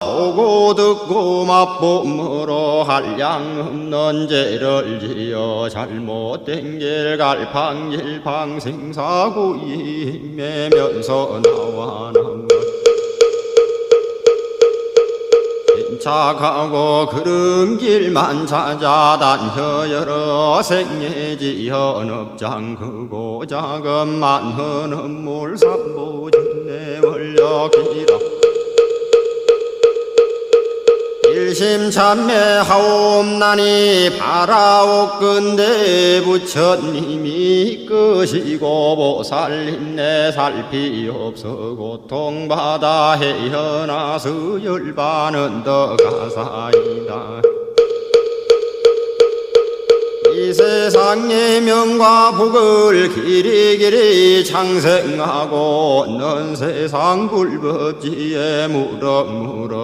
보고 듣고 맛보므로 한량 없는 죄를 지어 잘못된 길 갈팡질팡 생사구이 매면서 나와 나와 침착하고 그런 길만 찾아 다녀 여러 생애 지어 업장 크고 작은 많은 물산보준내 원력이라 심참매하옵나니 바라옵건대 부처님이 끄시고 보살님내 살피 없어 고통받아 헤어나서 열반은 더 가사이다. 이 세상의 명과 복을 길이 길이 창생하고 넌 세상 굴법지에 무럭무럭